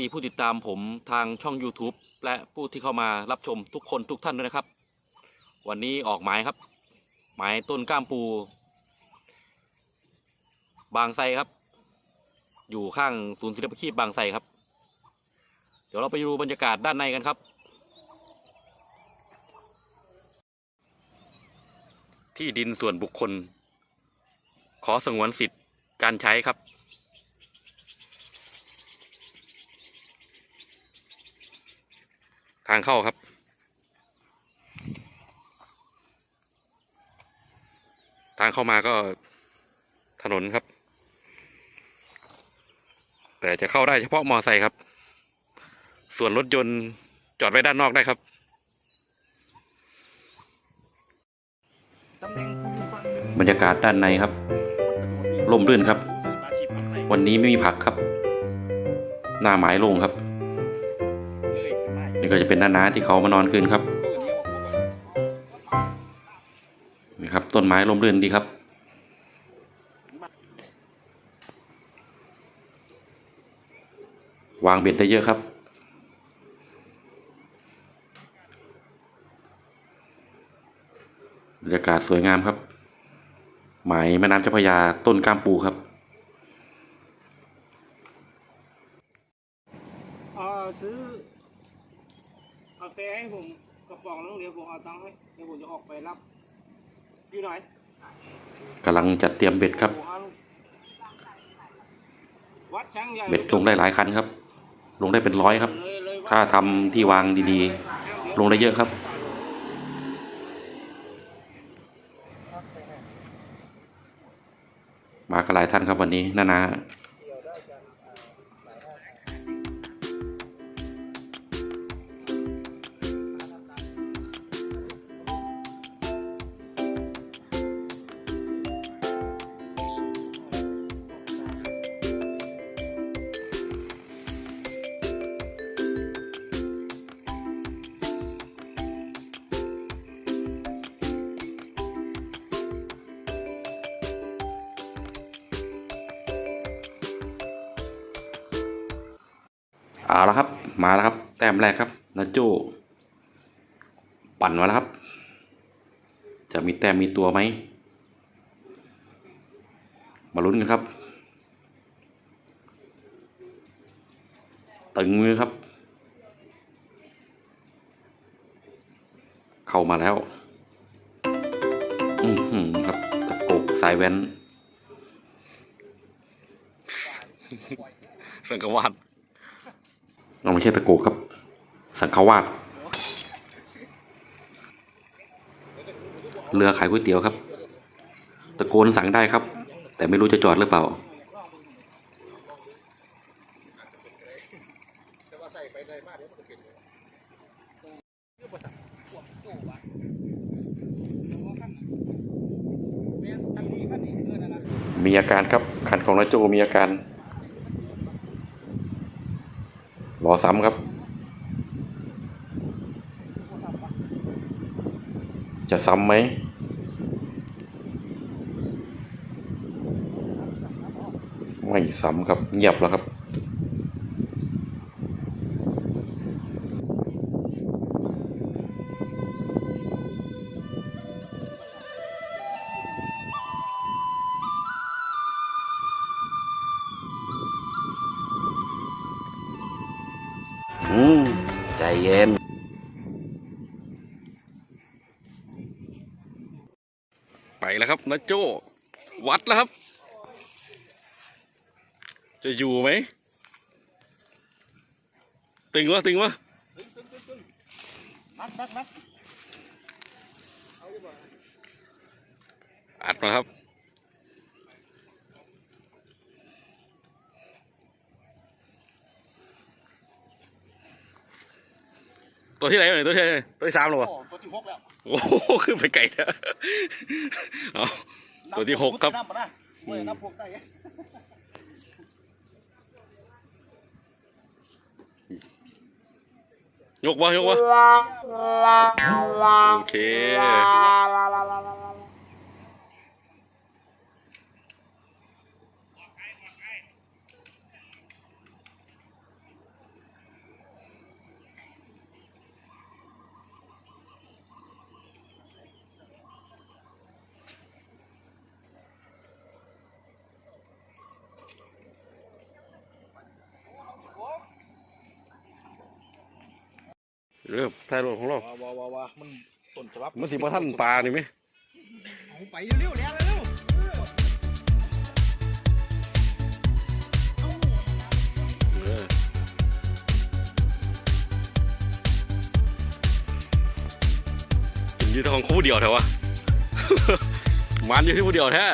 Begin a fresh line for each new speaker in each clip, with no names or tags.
ดีครับสวัสดีผู้ติดตามผมทางช่อง YouTube และผู้ที่เข้ามารับชมทุกคนทุกท่านด้วยนะครับ วันนี้ออกหมายครับ หมายต้นก้ามปู บางไทรครับ อยู่ข้างศูนย์ศิลปาชีพบางไทรครับ เดี๋ยวเราไปดูบรรยากาศด้านในกันครับ ที่ดินส่วนบุคคล ขอสงวนสิทธิ์การใช้ครับ ทางเข้าครับ ทางเข้ามาก็ถนนครับ แต่จะเข้าได้เฉพาะมอไซค์ครับ ส่วนรถยนต์จอดไว้ด้านนอกได้ครับบรรยากาศด้านในครับร่มรื่นครับ วันนี้ไม่มีผักครับ หน้าไม้โล่งครับ
นี่
ก็จะเป็นหน้าน้าที่เขามานอนคืนครับ
เขาเรียกว่าพวกแบบ
นี่ครับต้นไม้ร่มรื่นดีครับวางเบ็ดได้เยอะครับ บรรยากาศสวยงามครับ หมายแม่น้ำเจ้าพระยาต้นกล้ามปูครับ
เออซื้อกาแฟให้ผมกระป๋องนึงเดี๋ยวผมเอาตังค์ให้เดี๋ยวผมจะออกไปรับอยู่ไหน
กำลังจัดเตรียมเบ็ดครับ
ผมเอาวัดช้างใหญ่
เบ็ดลงได้หลายคันครับ ลงได้เป็นร้อยครับ
เลยเลยวัด
ถ้าทำที่วางดีๆ ลงได้เยอะครับมากันหลายท่านครับวันนี้นานา เอาละครับ มาแล้วครับ แต้มแรกครับนาโจปั่นมาแล้วครับ จะมีแต้มมีตัวไหม มาลุ้นกันครับ ตึงมือครับ เข้ามาแล้ว อือหือครับตะโกกสายแว้นสังกวาด เราไม่ใช่ตะโกครับ สังขวาดเรือขายก๋วยเตี๋ยวครับ ตะโกนสั่งได้ครับ แต่ไม่รู้จะจอดหรือเปล่า
เมี
อาการครับคันของนาโจมีอาการ ร อซ้ำครับ จะซ้ำไหมไม่ซ้ำครับ เงียบแล้วครับ เย็น ไปแล้วครับนะโจ วัดแล้วครับ จะอยู่ไหม ตึงวะตึงวะอัดมาครับ ตัวที่ไหนเนี่ยตัวที่ไหนตัวที่สามหรอวะ
โอ้ตัวที่หกแล้ว
โอ้โหขึ้นไปไกลแล้วเอาตัวที่หกครับ
นับมานะเว้ยนับพวกได้ไง
ยกวะยกวะโอเค
เออถ่ายรูปของเรา
ว้าวว้าวว้าวว้าวมันต้นฉบับ
มันสิบ่ทันปลานี่ไหม
เอาไปเร็วๆแล้วเร็ว
เออกินอยี่ทองคู่เดียวแถววะมันอยู่ที่คู่เดียวแท้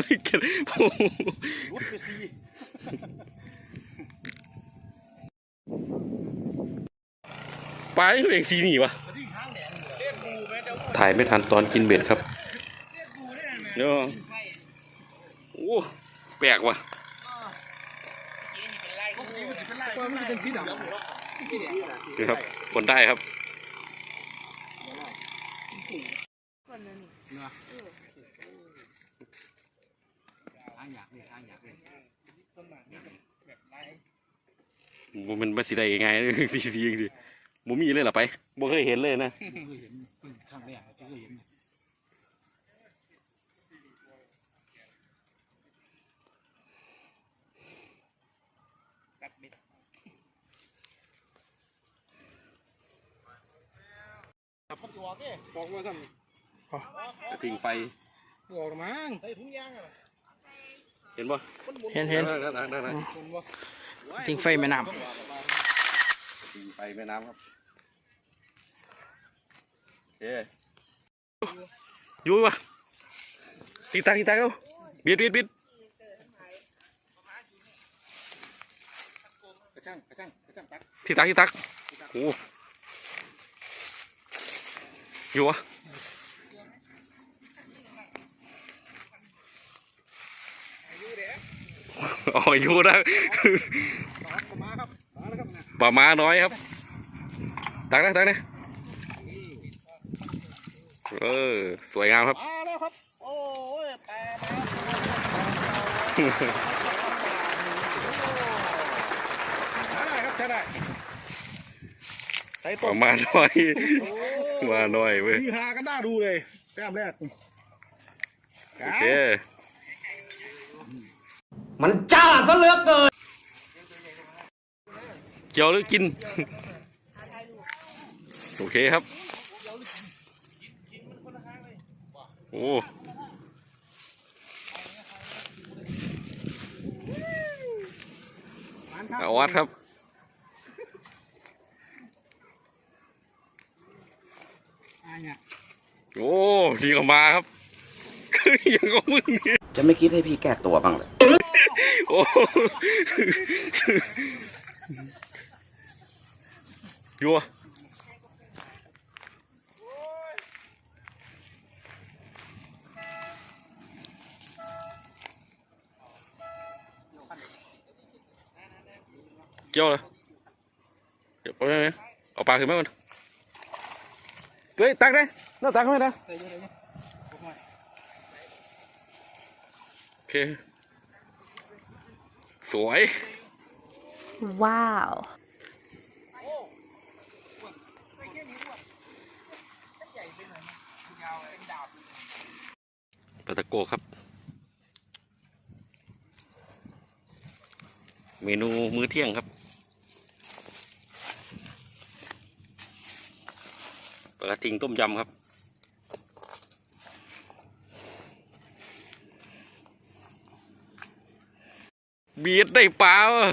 ไม่
เก็
ตโอ้โห
รุดไปซี
ปลายังเองสีหนีวะถ่ายไม่ทันตอนกินเบ็ดครับเนาะโอ้แปลกว่ะ
เป็
นครับคนได้ครับ
ห้างอยากเลยห้างอยากเลย
บ่มันมาสิได้ยังไงสีสีจริงสิบ่มีเลยเหรอไปบ่เคยเห็นเลยนะ
เคยเห็นเพิ่งครั้งแรกที่เคยเห็น
ครับ
มันตัวแก่
บอกว่าสั่น
กระทิงไฟ
บอกละมั้ง
ใส่ถุงยางอะ
เห็นป่ะ
เห็นเห็น
ได้ได้ได้ได้
คนบ่
ทิ้งไฟแม่น้
กระทิงไฟแม่น้ำครับโอเคอยู่วะตีตักตีตักเอาบิดบิดบิดำ
กระช่างกระช่างกระช่างตัก
ที่ตักที่ตักโอ้อยู่วะ อ๋ออยู่นะ
มาครับมาแล้วครับนะ
ปลามาน้อยครับตักนะตักนะเออสวยงามครับ
มาแล้วครับโอ้ยแปลมาใช้ได้ครับใช้ได้ใช้
ป
ต้
ลาม
ม
มาน้อย
โอ้
มาน้อยเว้ย
พี่หากันได้ดูเลยแต้มแรก
โอเค
มันจ้าซะเหลือเกิน
เกี่ยวหรือกิน โอเคครับ โอ้เอาวัดครับ
อ่าเนี่ย
โอ้ดีก็มาครับยังก็มึงเนี่ย
จะไม่คิดให้พี่แก้ตัวบ้างเลย
โอ้ยัวเกี่ยวเลยเดี๋ยวไปไห นเอาปลาขึ้นมาก่อนเฮ้ยตักได้น่าตักไหมนะ
ใส่เยอะเลยเนี่ยบอกหน่อย
โอเคสวย
Wow.
ปลาตะโกครับ เมนูมื้อเที่ยงครับปลากระทิงต้มยำครับ บียดได้ปลาวะ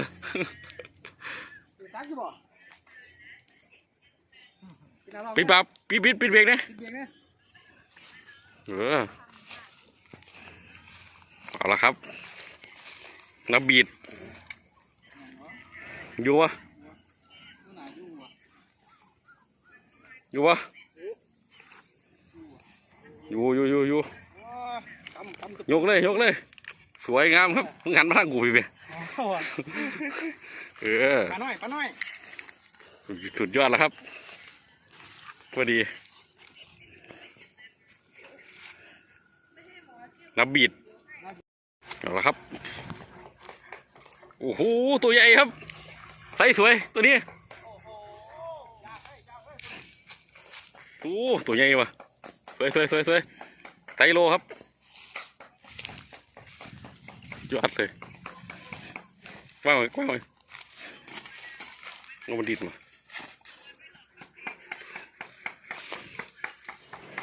ตักอยู่บ่กินอะไร
ปิดปลาปิดปิดปิดเบรกนะ
ปิดเบียงนะ
เออเอาละครับน้ำบีดอยู่วะ
ดูหนาดูอะ
อยู่วะอยู่อยู่อยู่อยู่
ทำทำ
ยกเลยยกเลย สวยงามครับมึงหันมาทางกูพี่เบ
เอาอะ
เออ
ปลาน้อยปลาน้อย
สุดยอดแล้วครับพอดีน้ำบีดเอาละครับ โอ้โห ตัวใหญ่ครับไซส์สวยตัวนี้โอ้ตัวใหญ่ว่ะสวยสวยสวยสวยไตรโลครับยอดเลย ว่างไว้ว่างไว้เอามันดิดมา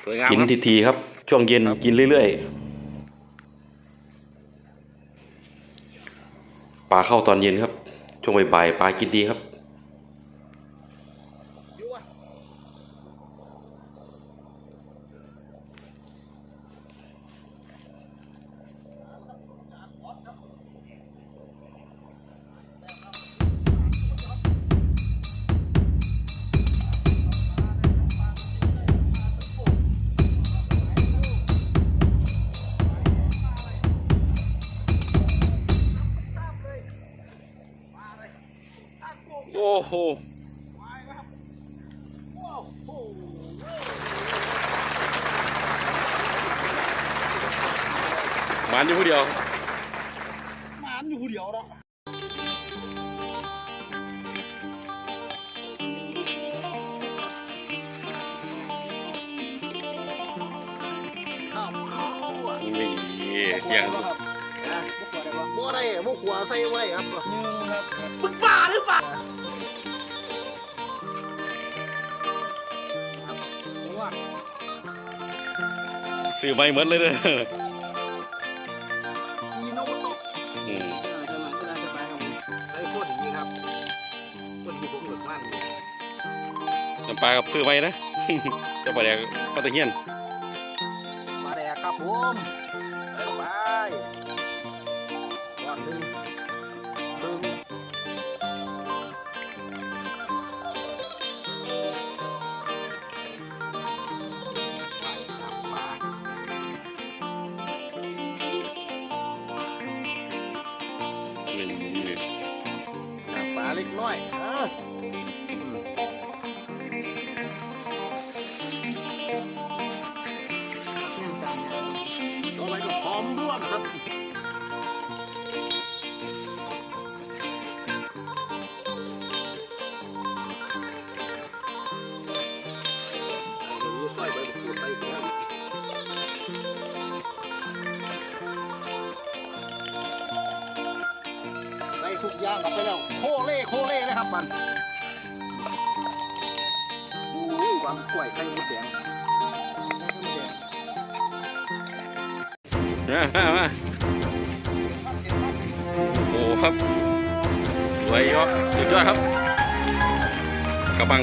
สวยงาม
กิน
ครับ
ทีๆครับ ช่วงเย็น
ครับ
กินเรื่อยๆปลาเข้าตอนเย็นครับ ช่วงบ่ายๆปลากินดีครับ
โอ้โหหมั ซื้อไม่เหมือนเลยเด้อ
อีโนโตะ
อืม
ใช่ไหมใช่ไหมใช่ไหมครับใส่โคตรอย่างนี้ครับโคตรที่ผมเหลือมาก
น้ำปลากับซื้อไม่นะ เจะปลาแดกปลาตะเคียน
น้ำป โคเล่เลยครับมันวางกล้วยไข่มดแดงไข่มดแดง
มามาโอ้โหครับสวยยอดสุดยอดครับ กระบัง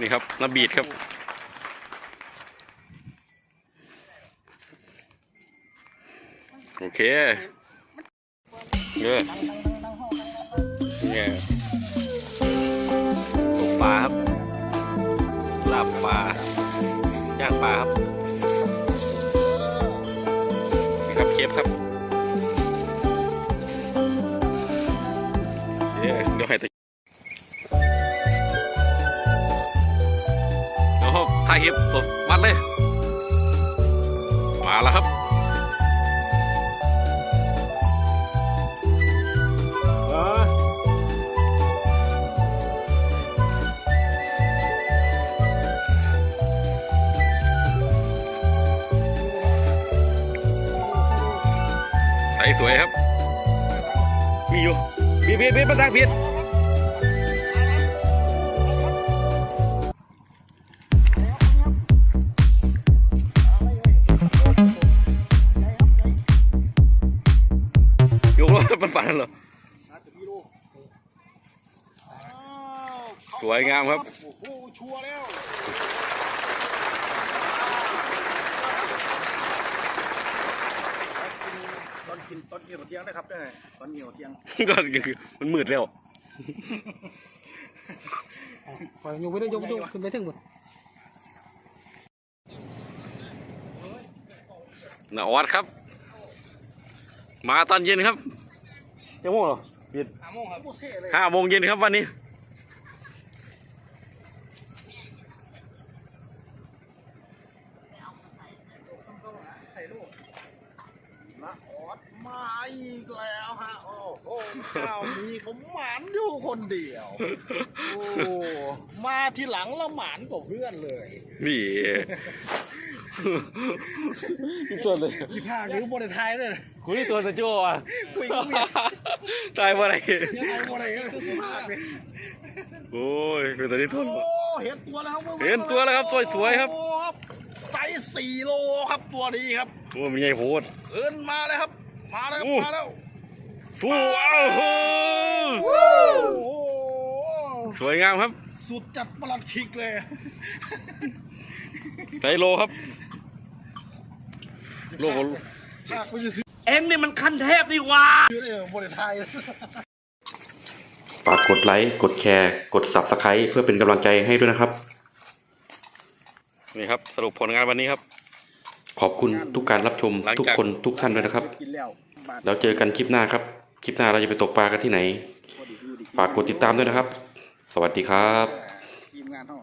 นี่ครับน้ำบีดครับ โอเคเออ เนี่ยตกปลาครับลาบปลาย่างปลาครับ สสวยครับ มีอยู่เบียดเบียดเบียดมาดักเบียดยกรถมันปั่นเหรอสวยงามครับ
โอ้โหชัวร์แล้ว ตอน กินตอนกินกับเที่ยงนะครับได้ตอนกินกับเที่ยง
ก็คือมันมืดแล้ว
ปล่อยยกไปได้ยกไปยกขึ้นไปถึงหมด
นาออดครับ มาตอนเย็นครับจะโมงเหรอ
ห้าโมงครับโอเคเลย
ห้าโมงเย็นครับวันนี้
ใส่ลูกละ ออดอีกแล้วฮะ โอ้โหข้าวนี้ผมหมานอยู่คนเดียว โอ้มาทีหลังแล้วหมานกว่าเพื่อนเลย
นี่
ตัวเลย
ที่ภาคหรือบริไทยเลย
คุยตัวสะโจ้อะ
คุยกับเมีย
ตายเมื่อไหร
ยังไงบริก็คือภาคเลย
โอ้ยเป็นตัวนี้ทุน
โอ้เห็นตัวแล้วครับ
เห็นตัวแล้วครับสวยๆครับ
โอ้ไซส์สี่โลครับตัวนี้ครับ
โอ้มีไงโหด
เอินมาเลยครับ มาแล้วครับ
อู้
มาแล้ว
สู้อ้าวโห
โอ้โห
สวยงามครับ
สุดจัดประหลัดคิกเลย
ไซโลครับโลก
ภาคไม่จะซื้อ
เอ็งนี่มันคันเทพนี่หว่า
เลยบริไทย
ฝากกดไลค์ กดแชร์ กด Subscribe เพื่อเป็นกำลังใจให้ด้วยนะครับ
นี่ครับ สรุปผลงานวันนี้ครับ
ข อบคุณทุกการรับชม
หลังจาก
ทุกคนทุกท่านด้วยนะครับ
กินแล้วบาท
แล้วเจอกันคลิปหน้าครับ คลิปหน้าเราจะไปตกปลากันที่ไหน ฝากกดติดตามด้วยนะครับ สวัสดีครับ
ทีมงานเท่า